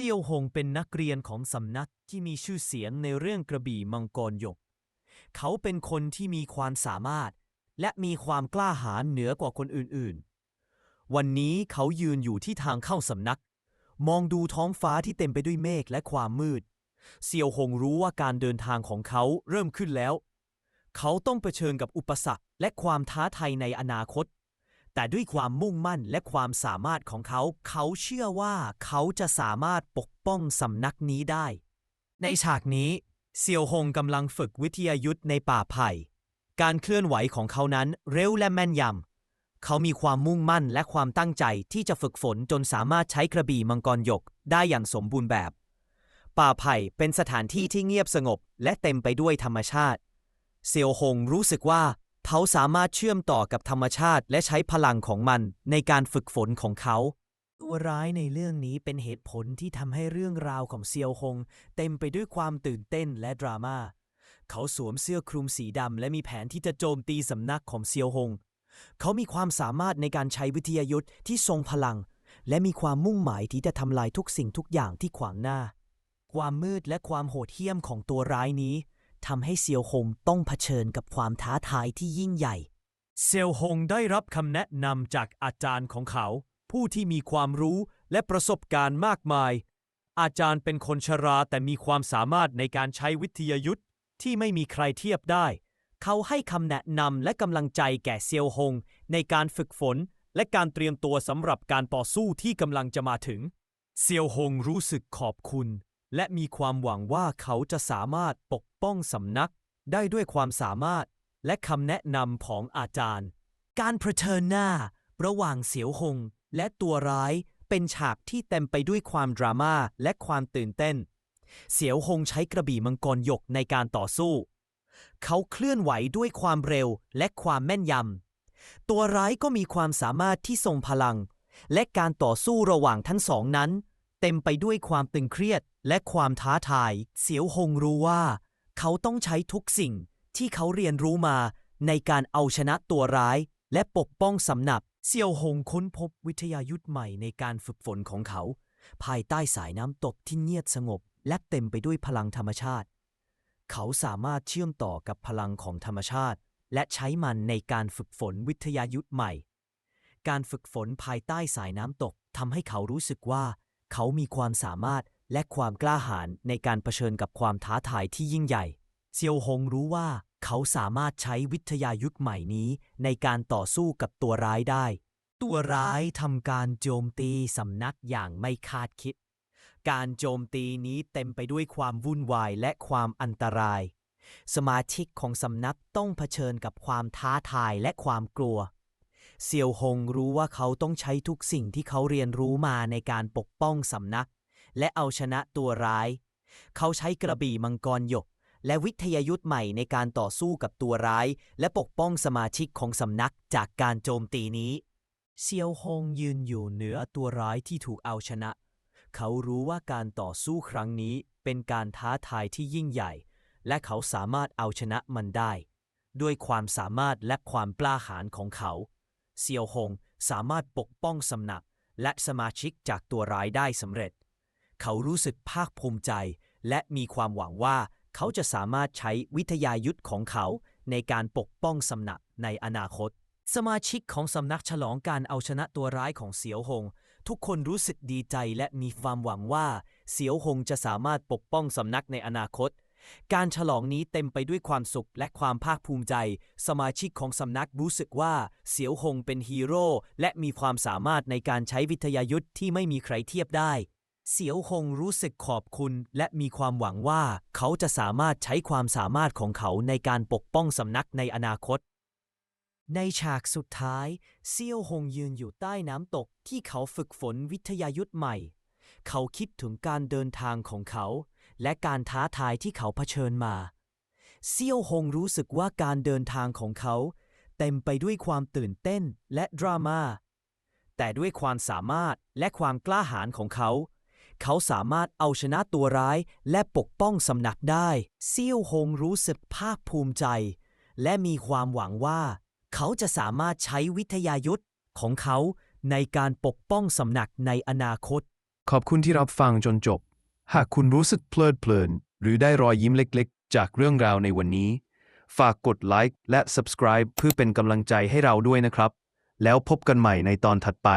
เซียวหงเป็นนักเรียนของสำนักที่มีชื่อเสียงในเรื่องกระบี่มังกรหยก เขาเป็นคนที่มีความสามารถ และมีความกล้าหาญเหนือกว่าคนอื่นๆ วันนี้เขายืนอยู่ที่ทางเข้าสำนัก มองดูท้องฟ้าที่เต็มไปด้วยเมฆและความมืด เซียวหงรู้ว่าการเดินทางของเขาเริ่มขึ้นแล้ว เขาต้องเผชิญกับอุปสรรคและความท้าทายในอนาคต แต่ด้วยความมุ่งมั่นและความสามารถของเขา เขาเชื่อว่าเขาจะสามารถปกป้องสำนักนี้ได้ ในฉากนี้เซียวหงกำลังฝึกวิทยายุทธในป่าไผ่ การเคลื่อนไหวของเขานั้นเร็วและแม่นยำ เขามีความมุ่งมั่นและความตั้งใจที่จะฝึกฝนจนสามารถใช้กระบี่มังกรหยกได้อย่างสมบูรณ์แบบ ป่าไผ่เป็นสถานที่ที่เงียบสงบและเต็มไปด้วยธรรมชาติ เซียวหงรู้สึกว่า เขาสามารถเชื่อมต่อกับธรรมชาติ และใช้พลังของมันในการฝึกฝนของเขา ตัวร้ายในเรื่องนี้เป็นเหตุผลที่ทำให้เรื่องราวของเซียวหง เต็มไปด้วยความตื่นเต้นและดราม่าเขาสวมเสื้อคลุมสีดำและมีแผนที่จะโจมตีสำนักของเซียวหง เขามีความสามารถในการใช้วิทยายุทธ์ที่ทรงพลัง และมีความมุ่งหมายที่จะทำลายทุกสิ่งทุกอย่างที่ขวางหน้า ความมืดและความโหดเหี้ยมของตัวร้ายนี้ ทำให้เซียวหงต้องเผชิญกับความท้าทายที่ยิ่งใหญ่ เซียวหงได้รับคำแนะนำจากอาจารย์ของเขา ผู้ที่มีความรู้และประสบการณ์มากมาย อาจารย์เป็นคนชราแต่มีความสามารถในการใช้วิทยายุทธ์ที่ไม่มีใครเทียบได้ เขาให้คำแนะนำและกำลังใจแก่เซียวหงในการฝึกฝน และการเตรียมตัวสำหรับการต่อสู้ที่กำลังจะมาถึง เซียวหงรู้สึกขอบคุณ และมีความหวังว่าเขาจะสามารถปกป้องสำนักได้ด้วยความสามารถและคำแนะนำของอาจารย์ การเผชิญหน้า ระหว่างเสียวหงและตัวร้ายเป็นฉากที่เต็มไปด้วยความดราม่าและความตื่นเต้น เสียวหงใช้กระบี่มังกรหยกในการต่อสู้ เขาเคลื่อนไหวด้วยความเร็วและความแม่นยำ ตัวร้ายก็มีความสามารถที่ทรงพลัง และการต่อสู้ระหว่างทั้งสองนั้น เต็มไปด้วยความตึงเครียดและความท้าทาย เสียวหงรู้ว่า เขาต้องใช้ทุกสิ่งที่เขาเรียนรู้มาในการเอาชนะตัวร้าย และปกป้องสำนักเซียวหงค้นพบวิทยายุทธ์ใหม่ในการฝึกฝนของเขา ภายใต้สายน้ำตกที่เงียบสงบ และเต็มไปด้วยพลังธรรมชาติ เขาสามารถเชื่อมต่อกับพลังของธรรมชาติ และใช้มันในการฝึกฝนวิทยายุทธ์ใหม่ การฝึกฝนภายใต้สายน้ำตกทำให้เขารู้สึกว่า เขามีความสามารถและความกล้าหาญในการเผชิญกับความท้าทายที่ยิ่งใหญ่ เซียวหงรู้ว่าเขาสามารถใช้วิทยายุทธ์ใหม่นี้ในการต่อสู้กับตัวร้ายได้ ตัวร้ายทำการโจมตีสำนักอย่างไม่คาดคิด การโจมตีนี้เต็มไปด้วยความวุ่นวายและความอันตราย สมาชิกของสำนักต้องเผชิญกับความท้าทายและความกลัว เซียวหงรู้ว่าเขาต้องใช้ทุกสิ่งที่เขาเรียนรู้มาในการปกป้องสำนัก และเอาชนะตัวร้าย เขาใช้กระบี่มังกรหยก และวิทยายุทธ์ใหม่ในการต่อสู้กับตัวร้าย และปกป้องสมาชิกของสำนักจากการโจมตีนี้ เซียวหงยืนอยู่เหนือตัวร้ายที่ถูกเอาชนะ เขารู้ว่าการต่อสู้ครั้งนี้เป็นการท้าทายที่ยิ่งใหญ่ และเขาสามารถเอาชนะมันได้ ด้วยความสามารถและความกล้าหาญของเขา เซียวหงสามารถปกป้องสำนักและสมาชิกจากตัวร้ายได้สำเร็จ เขารู้สึกภาคภูมิใจ และมีความหวังว่าเขาจะสามารถใช้วิทยายุทธ์ของเขาในการปกป้องสำนักในอนาคต สมาชิกของสำนักฉลองการเอาชนะตัวร้ายของเสียวหง ทุกคนรู้สึกดีใจและมีความหวังว่า เสียวหงจะสามารถปกป้องสำนักในอนาคต การฉลองนี้เต็มไปด้วยความสุขและความภาคภูมิใจ สมาชิกของสำนักรู้สึกว่าเสียวหงเป็นฮีโร่และมีความสามารถในการใช้วิทยายุทธ์ที่ไม่มีใครเทียบได้ เสียวหงรู้สึกขอบคุณ และมีความหวังว่าเขาจะสามารถใช้ความสามารถของเขาในการปกป้องสำนักในอนาคตในฉากสุดท้าย เซียวหงยืนอยู่ใต้น้ำตกที่เขาฝึกฝนวิทยายุทธ์ใหม่ เขาคิดถึงการเดินทางของเขา และการท้าทายที่เขาเผชิญมาเซียวหงรู้สึกว่าการเดินทางของเขา เต็มไปด้วยความตื่นเต้นและดราม่าแต่ด้วยความสามารถและความกล้าหาญของเขา เขาสามารถเอาชนะตัวร้ายและปกป้องสำนักได้เซียวหงรู้สึกภาคภูมิใจ และมีความหวังว่า เขาจะสามารถใช้วิทยายุทธ์ของเขาในการปกป้องสำนักในอนาคต ขอบคุณที่รับฟังจนจบ หากคุณรู้สึกเพลิดเพลิน หรือได้รอยยิ้มเล็กๆ จากเรื่องราวในวันนี้ ฝากกดไลค์และ subscribe เพื่อเป็นกำลังใจให้เราด้วยนะครับ แล้วพบกันใหม่ในตอนถัดไป